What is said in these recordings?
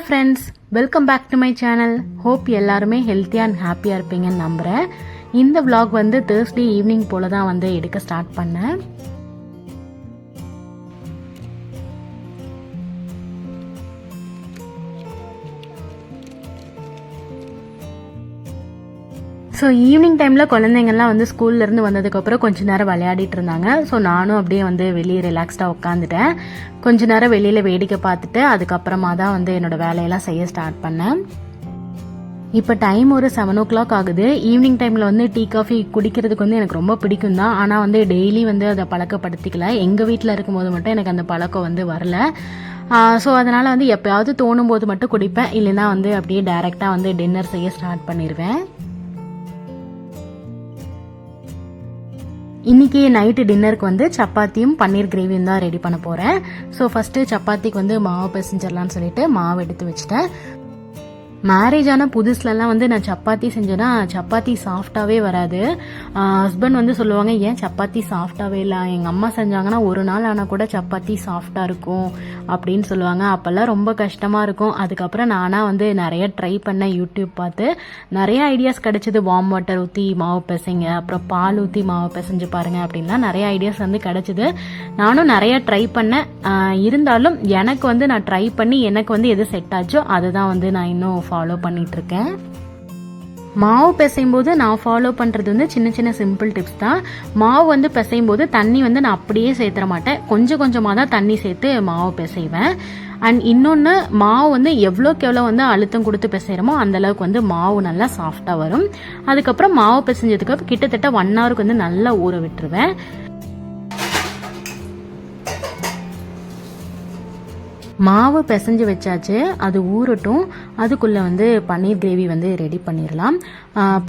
Hello friends welcome back to my channel hope எல்லாருமே ஹெல்த்தியாக and ஹாப்பியாக இருப்பீங்கன்னு நம்புகிறேன் இந்த விலாக் வந்து தேர்ஸ்டே ஈவினிங் போல் தான் வந்து எடுக்க ஸ்டார்ட் பண்ணேன். ஸோ ஈவினிங் டைமில் குழந்தைங்கள்லாம் வந்து ஸ்கூல்லேருந்து வந்ததுக்கப்புறம் கொஞ்ச நேரம் விளையாடிட்டு இருந்தாங்க. ஸோ நானும் அப்படியே வந்து வெளியே ரிலாக்ஸ்டாக உட்காந்துட்டேன் கொஞ்ச நேரம் வெளியில் வேடிக்கை பார்த்துட்டு அதுக்கப்புறமா தான் வந்து என்னோட வேலையெல்லாம் செய்ய ஸ்டார்ட் பண்ணேன். இப்போ டைம் ஒரு செவன் ஓ கிளாக் ஆகுது ஈவினிங் டைமில் வந்து டீ காஃபி குடிக்கிறதுக்கு வந்து எனக்கு ரொம்ப பிடிக்கும் தான். ஆனால் வந்து டெய்லி வந்து அதை பழக்கப்படுத்திக்கல. எங்கள் வீட்டில் இருக்கும்போது மட்டும் எனக்கு அந்த பழக்கம் வந்து வரல. ஸோ அதனால் வந்து எப்போயாவது தோணும் போது மட்டும் குடிப்பேன். இல்லைன்னா வந்து அப்படியே டைரெக்டாக வந்து டின்னர் செய்ய ஸ்டார்ட் பண்ணிடுவேன் இன்றைக்கி நைட்டு டின்னருக்கு வந்து சப்பாத்தியும் பன்னீர் கிரேவியும் தான் ரெடி பண்ண போகிறேன் ஸோ ஃபஸ்ட்டு சப்பாத்திக்கு வந்து மாவு பிசைஞ்சிடலான்னு சொல்லிட்டு மாவு எடுத்து வச்சுட்டேன். மேரேஜ் ஆன புதுசுலலாம் வந்து நான் சப்பாத்தி செஞ்சேன்னா சப்பாத்தி சாஃப்டாகவே வராது. ஹஸ்பண்ட் வந்து சொல்லுவாங்க ஏன் சப்பாத்தி சாஃப்டாகவே இல்லை? எங்கள் அம்மா செஞ்சாங்கன்னா ஒரு நாள் ஆனால் கூட சப்பாத்தி சாஃப்டாக இருக்கும் அப்படின்னு சொல்லுவாங்க. அப்போல்லாம் ரொம்ப கஷ்டமாக இருக்கும். அதுக்கப்புறம் நானாக வந்து நிறைய ட்ரை பண்ணேன் யூடியூப் பார்த்து. நிறைய ஐடியாஸ் கிடச்சிது. வார்ம் வாட்டர் ஊற்றி மாவு பிசைங்க. அப்புறம் பால் ஊற்றி மாவு பிசைஞ்சு பாருங்க அப்படின்லாம் நிறைய ஐடியாஸ் வந்து கிடச்சிது. நானும் நிறைய ட்ரை பண்ணேன். இருந்தாலும் எனக்கு வந்து நான் ட்ரை பண்ணி எனக்கு வந்து எது செட் ஆச்சோ அதுதான் வந்து நான் இன்னும் ஃபாலோ பண்ணிகிட்ருக்கேன் மாவு பிசையும் போது நான் ஃபாலோ பண்ணுறது வந்து சின்ன சின்ன சிம்பிள் டிப்ஸ் தான். மாவு வந்து பிசையும் போது தண்ணி வந்து நான் அப்படியே சேர்த்துற மாட்டேன். கொஞ்சம் கொஞ்சமாக தான் தண்ணி சேர்த்து மாவு பிசைவேன். அண்ட் இன்னொன்று மாவு வந்து எவ்வளோக்கு எவ்வளோ வந்து அழுத்தம் கொடுத்து பிசைகிறோமோ அந்த அளவுக்கு வந்து மாவு நல்லா சாஃப்டாக வரும். அதுக்கப்புறம் மாவு பிசைஞ்சதுக்கு கிட்டத்தட்ட ஒன் ஹவருக்கு வந்து நல்லா ஊற விட்டுருவேன். மாவு பிசைஞ்சு வச்சாச்சு. அது ஊறட்டும். அதுக்குள்ளே வந்து பன்னீர் கிரேவி வந்து ரெடி பண்ணிடலாம்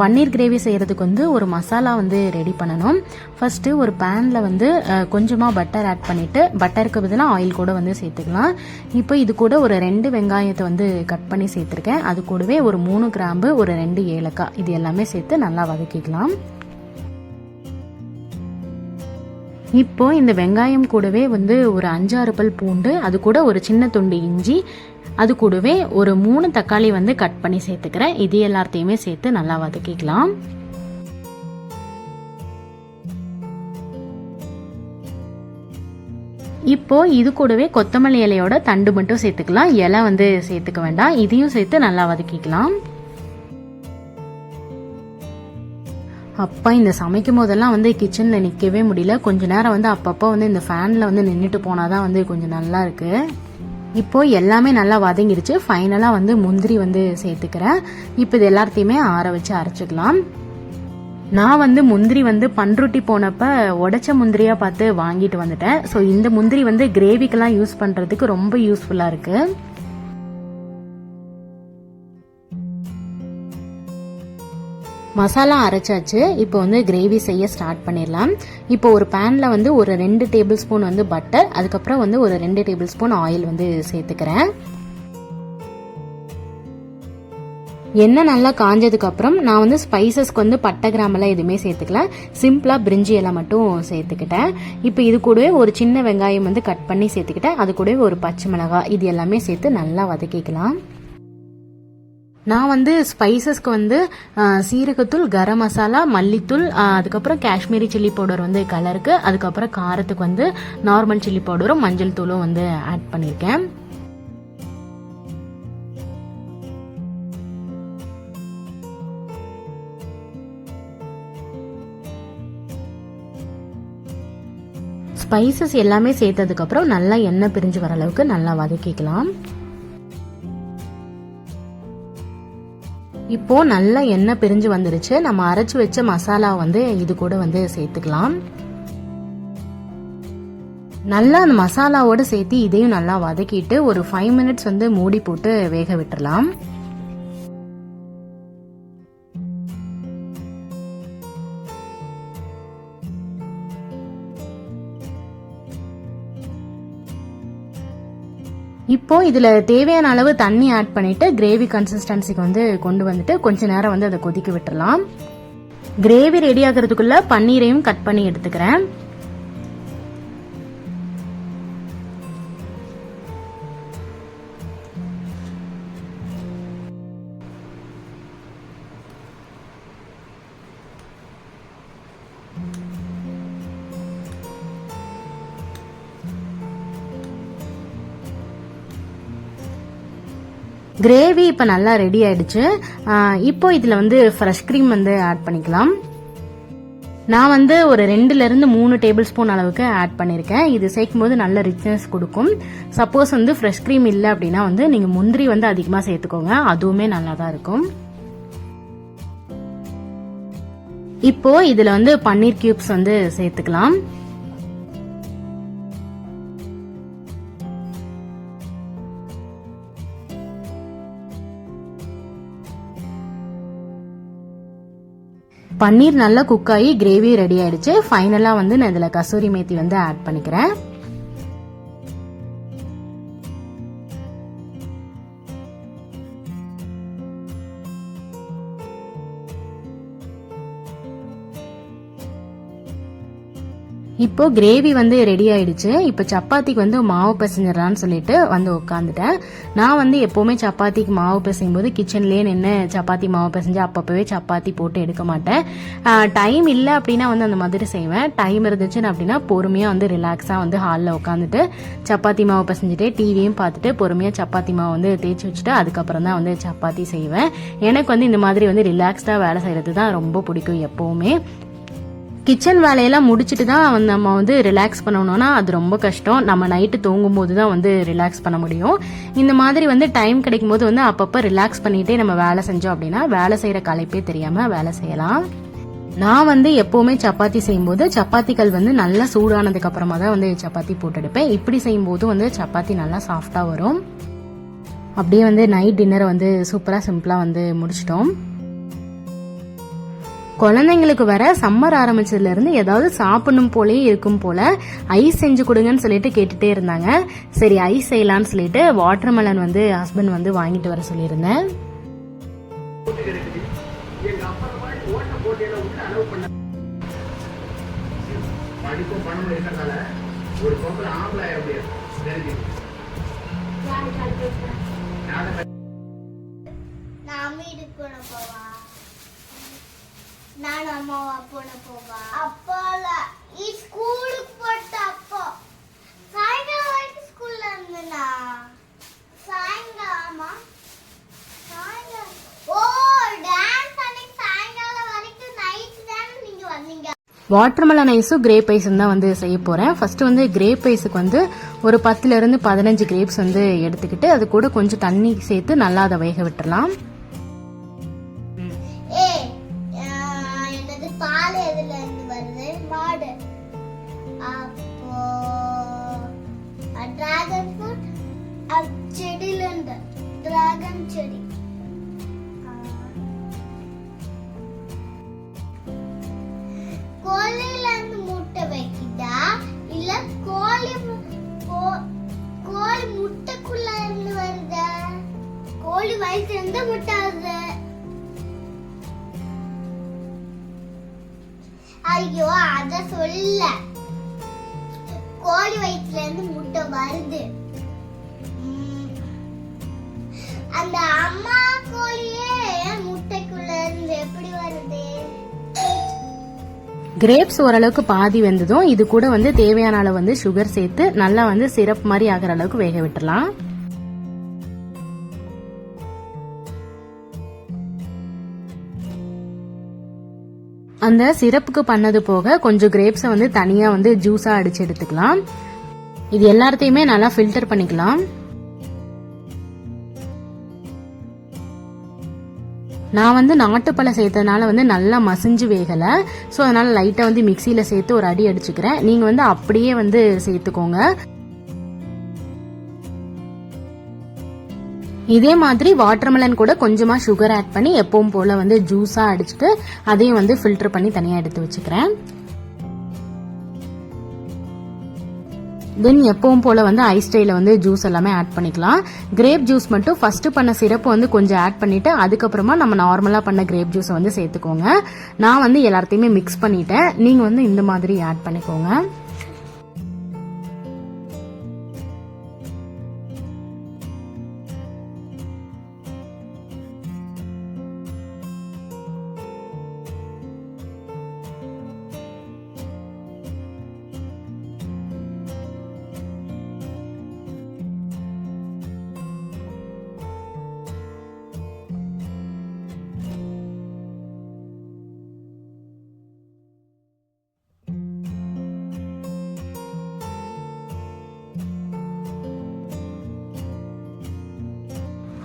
பன்னீர் கிரேவி செய்கிறதுக்கு வந்து ஒரு மசாலா வந்து ரெடி பண்ணணும். ஃபஸ்ட்டு ஒரு பேனில் வந்து கொஞ்சமாக பட்டர் ஆட் பண்ணிவிட்டு பட்டருக்கு பதிலாக ஆயில் கூட வந்து சேர்த்துக்கலாம். இப்போ இது கூட ஒரு ரெண்டு வெங்காயத்தை வந்து கட் பண்ணி சேர்த்துருக்கேன். அது கூடவே ஒரு மூணு கிராம்பு ஒரு ரெண்டு ஏலக்காய் இது எல்லாமே சேர்த்து நல்லா வதக்கிக்கலாம். இப்போ இந்த வெங்காயம் கூடவே வந்து ஒரு அஞ்சாறு பல் பூண்டு அது கூட ஒரு சின்ன துண்டு இஞ்சி அது கூடவே ஒரு மூணு தக்காளி வந்து கட் பண்ணி சேர்த்துக்கிறேன். இது எல்லாத்தையுமே சேர்த்து நல்லா வதக்கிக்கலாம். இப்போ இது கூடவே கொத்தமல்லி இலையோட தண்டு மட்டும் சேர்த்துக்கலாம். இலை வந்து சேர்த்துக்க வேண்டாம். இதையும் சேர்த்து நல்லா வதக்கிக்கலாம். அப்பா இந்த சமைக்கும் போதெல்லாம் வந்து கிச்சனில் நிற்கவே முடியல. கொஞ்ச நேரம் வந்து அப்பப்போ வந்து இந்த ஃபேனில் வந்து நின்றுட்டு போனால் தான் வந்து கொஞ்சம் நல்லா இருக்குது இப்போ எல்லாமே நல்லா வதங்கிடுச்சு. ஃபைனலாக வந்து முந்திரி வந்து சேர்த்துக்கிறேன். இப்போ இது எல்லாத்தையுமே ஆற வச்சு அரைச்சிக்கலாம். நான் வந்து முந்திரி வந்து பன்ருட்டி போனப்ப உடச்ச முந்திரியாக பார்த்து வாங்கிட்டு வந்துட்டேன். ஸோ இந்த முந்திரி வந்து கிரேவிக்கெல்லாம் யூஸ் பண்ணுறதுக்கு ரொம்ப யூஸ்ஃபுல்லாக இருக்குது மசாலா அரைச்சாச்சு. இப்போ வந்து கிரேவி செய்ய ஸ்டார்ட் பண்ணிடலாம். இப்போ ஒரு பேனில் வந்து ஒரு ரெண்டு டேபிள் ஸ்பூன் வந்து பட்டர் அதுக்கப்புறம் வந்து ஒரு ரெண்டு டேபிள் ஸ்பூன் ஆயில் வந்து சேர்த்துக்கிறேன். எண்ணெய் நல்லா காஞ்சதுக்கப்புறம் நான் வந்து ஸ்பைசஸ்க்கு வந்து பட்டை கிராமெல்லாம் எதுவுமே சேர்த்துக்கல. சிம்பிளாக பிரிஞ்சி எல்லாம் மட்டும் சேர்த்துக்கிட்டேன். இப்போ இது கூடவே ஒரு சின்ன வெங்காயம் வந்து கட் பண்ணி சேர்த்துக்கிட்டேன். அது கூடவே ஒரு பச்சை மிளகாய் இது எல்லாமே சேர்த்து நல்லா வதக்கிக்கலாம். நான் வந்து ஸ்பைசஸ்க்கு வந்து சீரகத்தூள் கரம் மசாலா மல்லித்தூள் அதுக்கப்புறம் காஷ்மீரி சில்லி பவுடர் வந்து கலருக்கு அதுக்கப்புறம் காரத்துக்கு வந்து நார்மல் சில்லி பவுடரும் மஞ்சள் தூளும் வந்து ஆட் பண்ணியிருக்கேன் ஸ்பைசஸ் எல்லாமே சேர்த்ததுக்கப்புறம் நல்லா எண்ணெய் பிரிஞ்சு வர அளவுக்கு நல்லா வதக்கிக்கலாம். இப்போ நல்லா எண்ணெய் பிரிஞ்சு வந்துருச்சு. நம்ம அரைச்சு வச்ச மசாலா வந்து இது கூட வந்து சேர்த்துக்கலாம். நல்லா அந்த மசாலாவோடு சேர்த்து இதையும் நல்லா வதக்கிட்டு ஒரு ஃபைவ் மினிட்ஸ் வந்து மூடி போட்டு வேக விட்டுறலாம். இப்போது இதில் தேவையான அளவு தண்ணி ஆட் பண்ணிவிட்டு கிரேவி கன்சிஸ்டன்சிக்கு வந்து கொண்டு வந்துட்டு கொஞ்ச நேரம் வந்து அதை கொதிக்க விட்டுடலாம் கிரேவி ரெடி ஆகிறதுக்குள்ளே பன்னீரையும் கட் பண்ணி எடுத்துக்கிறேன். கிரேவி இப்போ நல்லா ரெடி ஆயிடுச்சு. இப்போ இதில் வந்து ஃப்ரெஷ் க்ரீம் வந்து ஆட் பண்ணிக்கலாம். நான் வந்து ஒரு ரெண்டுலேருந்து மூணு டேபிள் ஸ்பூன் அளவுக்கு ஆட் பண்ணியிருக்கேன் இது சேர்க்கும் போது நல்ல ரிச்னஸ் கொடுக்கும். சப்போஸ் வந்து ஃப்ரெஷ் க்ரீம் இல்லை அப்படின்னா வந்து நீங்கள் முந்திரி வந்து அதிகமாக சேர்த்துக்கோங்க. அதுவுமே நல்லா தான் இருக்கும். இப்போ இதில் வந்து பன்னீர் கியூப்ஸ் வந்து சேர்த்துக்கலாம். பன்னீர் நல்லா குக் ஆகி கிரேவி ரெடி ஆயிடுச்சு. ஃபைனலாக வந்து நான் இதில் கசூரி மேத்தி வந்து ஆட் பண்ணிக்கிறேன். இப்போ கிரேவி வந்து ரெடி ஆயிடுச்சு. இப்போ சப்பாத்திக்கு வந்து மாவு பிசைஞ்சிடலான்னு சொல்லிட்டு வந்து உட்காந்துட்டேன் நான் வந்து எப்போவுமே சப்பாத்திக்கு மாவு பிசையும் போது கிச்சன்லேயே நின்று சப்பாத்தி மாவு பிசைஞ்சு அப்பப்போவே சப்பாத்தி போட்டு எடுக்க மாட்டேன். டைம் இல்லை அப்படின்னா வந்து அந்த மாதிரி செய்வேன். டைம் இருந்துச்சுன்னு அப்படின்னா பொறுமையாக வந்து ரிலாக்ஸாக வந்து ஹாலில் உட்காந்துட்டு சப்பாத்தி மாவு பிசைஞ்சிட்டு டிவியும் பார்த்துட்டு பொறுமையாக சப்பாத்தி மாவு வந்து தேய்ச்சி வச்சுட்டு அதுக்கப்புறம் தான் வந்து சப்பாத்தி செய்வேன். எனக்கு வந்து இந்த மாதிரி வந்து ரிலாக்ஸ்டாக வேலை செய்கிறது தான் ரொம்ப பிடிக்கும் எப்போவுமே. கிச்சன் வேலையெல்லாம் முடிச்சுட்டு தான் வந்து நம்ம வந்து ரிலாக்ஸ் பண்ணணும்னா அது ரொம்ப கஷ்டம். நம்ம நைட்டு தூங்கும் போது தான் வந்து ரிலாக்ஸ் பண்ண முடியும். இந்த மாதிரி வந்து டைம் கிடைக்கும் போது வந்து அப்பப்போ ரிலாக்ஸ் பண்ணிகிட்டே நம்ம வேலை செஞ்சோம் அப்படின்னா வேலை செய்கிற களைப்பே தெரியாமல் வேலை செய்யலாம். நான் வந்து எப்போவுமே சப்பாத்தி செய்யும்போது சப்பாத்திகள் வந்து நல்லா சூடானதுக்கு அப்புறமா தான் வந்து சப்பாத்தி போட்டெடுப்பேன் இப்படி செய்யும்போது வந்து சப்பாத்தி நல்லா சாஃப்டாக வரும். அப்படியே வந்து நைட் டின்னரை வந்து சூப்பராக சிம்பிளாக வந்து முடிச்சிட்டோம். குழந்தைங்களுக்கு வர சம்மர் ஆரம்பிச்சதுல இருந்து ஏதாவது சாப்பிடணும் போலயே இருக்கும் போல ஐஸ் செஞ்சு கொடுங்கன்னு சொல்லிட்டு கேட்டுட்டே இருந்தாங்க. சரி ஐஸ் செய்யலாம்னு சொல்லிட்டு வாட்டர் மெலன் வந்து ஹஸ்பண்ட் வந்து வாங்கிட்டு வர சொல்லியிருந்தேன். படிப்பும் ஒரு ஆம்பளை நான் வீட்டுக்கு போன போவா நான் அம்மாவா போன போவா. அப்போல நீ ஸ்கூலுக்கு போட்ட அப்போ. சாயங்காலம் வரைக்கும் ஸ்கூல்ல இருந்தேனா? சாயங்காலமா? சாயங்காலம் ஓ டான்ஸ் அன்னைக்கு சாயங்காலம் வரைக்கும் நைட் தானே நீங்க வந்தீங்க. வாட்டர்மெலன் ஐஸும் கிரேப் ஐஸும் தான் வந்து செய்ய போகிறேன் ஃபஸ்ட்டு வந்து கிரேப் ஐஸுக்கு வந்து ஒரு பத்துலேருந்து பதினஞ்சு கிரேப்ஸ் வந்து எடுத்துக்கிட்டு அது கூட கொஞ்சம் தண்ணி சேர்த்து நல்லா அதை வேக விட்டுறலாம். என்னது எதுல இருந்து வருது? மாடு. அப்போ டிராகன் ஃப்ரூட் செடியில இருந்து. டிராகன் செடி. கோழில இருந்து முட்டை வைக்குதா? இல்ல கோழி கோழி முட்டைக்குள்ள இருந்து வருதா? கோழி வயிற்றுல இருந்து முட்டை வருது? ஐயோ அத சொல்ல. கோழி வயிற்றுல இருந்து முட்டை வருது. அந்த அம்மா கோழியே முட்டைக்குள்ள இருந்து எப்படி வருது? கிரேப்ஸ் ஓரளவுக்கு பாதி வெந்ததும் இது கூட வந்து தேவையான அளவு வந்து சுகர் சேர்த்து நல்லா வந்து சிரப் மாதிரி ஆகிற அளவுக்கு வேக விட்டுலாம் அந்த சிரப்புக்கு பண்ணது போக கொஞ்சம் கிரேப்ஸை வந்து தனியாக வந்து ஜூஸாக அடித்து எடுத்துக்கலாம். இது எல்லாத்தையுமே நல்லா ஃபில்டர் பண்ணிக்கலாம். நான் வந்து நாட்டுப்பழம் சேர்த்ததுனால வந்து நல்லா மசிஞ்சு வேகலை. ஸோ அதனால் லைட்டாக வந்து மிக்சியில் சேர்த்து ஒரு அடி அடிச்சுக்கிறேன். நீங்கள் வந்து அப்படியே வந்து சேர்த்துக்கோங்க. இதே மாதிரி வாட்டர்மெலன் கூட கொஞ்சமாக சுகர் ஆட் பண்ணி எப்பவும் போல் வந்து ஜூஸாக அடிச்சுட்டு அதையும் வந்து ஃபில்டர் பண்ணி தனியாக எடுத்து வச்சுக்கிறேன். தென் எப்பவும் போல் வந்து ஐஸ் ட்ரேல வந்து ஜூஸ் எல்லாமே ஆட் பண்ணிக்கலாம். கிரேப் ஜூஸ் மட்டும் ஃபஸ்ட்டு பண்ண சிரப்பு வந்து கொஞ்சம் ஆட் பண்ணிவிட்டு அதுக்கப்புறமா நம்ம நார்மலாக பண்ண கிரேப் ஜூஸை வந்து சேர்த்துக்கோங்க. நான் வந்து எல்லாத்தையுமே மிக்ஸ் பண்ணிட்டேன். நீங்கள் வந்து இந்த மாதிரி ஆட் பண்ணிக்கோங்க.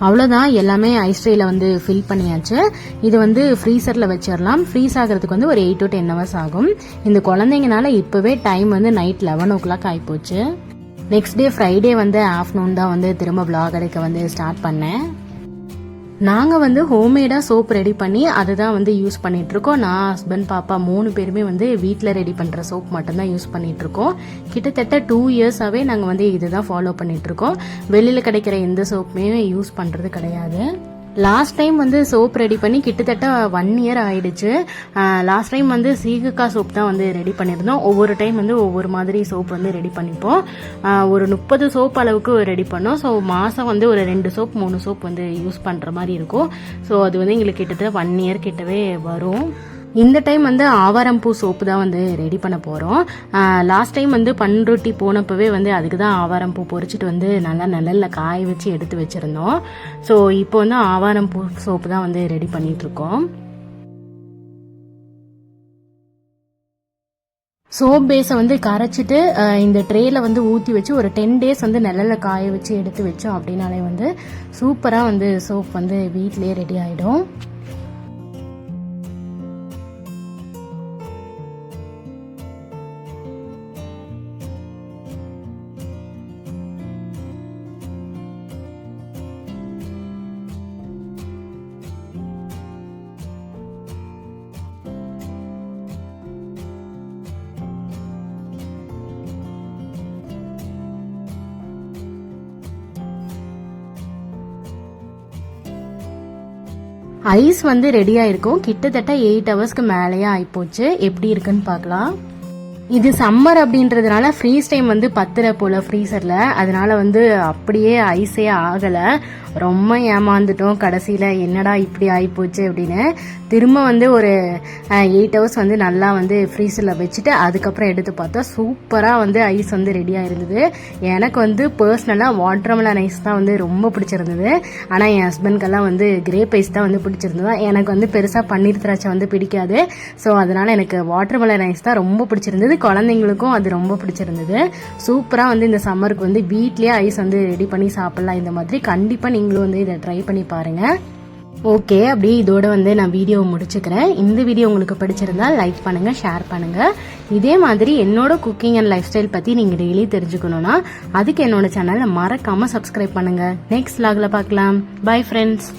அவ்வளோதான் எல்லாமே ஐஸ் ட்ரேயில் வந்து ஃபில் பண்ணியாச்சு. இது வந்து ஃப்ரீசரில் வச்சிடலாம் ஃப்ரீஸ் ஆகிறதுக்கு வந்து ஒரு எயிட் டு டென் ஹவர்ஸ் ஆகும். இந்த குழந்தைங்கனால இப்போவே டைம் வந்து நைட் லெவன் ஓ கிளாக் ஆகிப்போச்சு நெக்ஸ்ட் டே ஃப்ரைடே வந்து ஆஃப்டர்நூன் தான் வந்து திரும்ப vlog எடுக்க வந்து ஸ்டார்ட் பண்ணேன். நாங்கள் வந்து ஹோம்மேடாக சோப் ரெடி பண்ணி அதை தான் வந்து யூஸ் பண்ணிகிட்ருக்கோம் நான் ஹஸ்பண்ட் பாப்பா மூணு பேருமே வந்து வீட்டில் ரெடி பண்ணுற சோப் மட்டும்தான் யூஸ் பண்ணிகிட்ருக்கோம் கிட்டத்தட்ட டூ இயர்ஸாகவே நாங்கள் வந்து இதுதான் ஃபாலோ பண்ணிகிட்ருக்கோம் வெளியில் கிடைக்கிற எந்த சோப்புமே யூஸ் பண்ணுறது கிடையாது. லாஸ்ட் டைம் வந்து சோப் ரெடி பண்ணி கிட்டத்தட்ட ஒன் இயர் ஆயிடுச்சு. லாஸ்ட் டைம் வந்து சீகக்காய் சோப் தான் வந்து ரெடி பண்ணியிருந்தோம். ஒவ்வொரு டைம் வந்து ஒவ்வொரு மாதிரி சோப் வந்து ரெடி பண்ணிப்போம். ஒரு முப்பது சோப் அளவுக்கு ரெடி பண்ணோம். ஸோ மாதம் வந்து ஒரு ரெண்டு சோப் மூணு சோப் வந்து யூஸ் பண்ணுற மாதிரி இருக்கும். ஸோ அது வந்து எங்களுக்கு கிட்டத்தட்ட ஒன் இயர் கிட்டவே வரும். இந்த டைம் வந்து ஆவாரம்பூ சோப்பு தான் வந்து ரெடி பண்ண போகிறோம் லாஸ்ட் டைம் வந்து பன்ருட்டி போனப்பவே வந்து அதுக்கு தான் ஆவாரம்பூ பொரிச்சிட்டு வந்து நல்லா நிழல்ல காய வச்சு எடுத்து வச்சுருந்தோம். ஸோ இப்போ வந்து ஆவாரம்பூ சோப்பு தான் வந்து ரெடி பண்ணிகிட்ருக்கோம் சோப் பேஸை வந்து கரைச்சிட்டு இந்த ட்ரேயில் வந்து ஊற்றி வச்சு ஒரு டென் டேஸ் வந்து நிழலில் காய வச்சு எடுத்து வச்சோம் அப்படின்னாலே வந்து சூப்பராக வந்து சோப் வந்து வீட்டிலேயே ரெடி ஆகிடும் ஐஸ் வந்து ரெடி ஆயிருக்கும். கிட்டத்தட்ட எயிட் ஹவர்ஸ்க்கு மேலேயே ஆகிப்போச்சு எப்படி இருக்குன்னு பார்க்கலாம். இது சம்மர் அப்படின்றதுனால ஃப்ரீஸ் டைம் வந்து பத்துற போல ஃப்ரீசரில் அதனால வந்து அப்படியே ஐஸே ஆகலை. ரொம்ப ஏமாந்துட்டோம் கடைசியில். என்னடா இப்படி ஆகிப்போச்சு அப்படின்னு. திரும்ப வந்து ஒரு எயிட் ஹவர்ஸ் வந்து நல்லா வந்து ஃப்ரீசரில் வச்சுட்டு அதுக்கப்புறம் எடுத்து பார்த்தா சூப்பராக வந்து ஐஸ் வந்து ரெடியாக இருந்தது எனக்கு வந்து பர்சனலாக வாட்டர்மெலன் ஐஸ் தான் வந்து ரொம்ப பிடிச்சிருந்தது. ஆனால் என் ஹஸ்பண்ட்கெல்லாம் வந்து கிரேப் ஐஸ் தான் வந்து பிடிச்சிருந்தது? எனக்கு வந்து பெருசாக பன்னீர் திராட்சை வந்து பிடிக்காது. ஸோ அதனால் எனக்கு வாட்டர்மெலன் ஐஸ் தான் ரொம்ப பிடிச்சிருந்தது. குழந்தைங்களுக்கும் அது ரொம்ப பிடிச்சிருந்தது. சூப்பராக வந்து இந்த சம்மருக்கு வந்து வீட்லேயே ஐஸ் வந்து ரெடி பண்ணி சாப்பிட்லாம் இந்த மாதிரி. கண்டிப்பாக நீங்களும் வந்து இதை ட்ரை பண்ணி பாருங்கள் ஓகே அப்படியே இதோட வந்து நான் வீடியோவை முடிச்சுக்கிறேன். இந்த வீடியோ உங்களுக்கு பிடிச்சிருந்தா லைக் பண்ணுங்கள் ஷேர் பண்ணுங்கள் இதே மாதிரி என்னோட குக்கிங் அண்ட் லைஃப் ஸ்டைல் பற்றி நீங்கள் டெய்லி தெரிஞ்சுக்கணும்னா அதுக்கு என்னோட சேனலை மறக்காம சப்ஸ்கிரைப் பண்ணுங்க. நெக்ஸ்ட் லாகில் பார்க்கலாம். Bye friends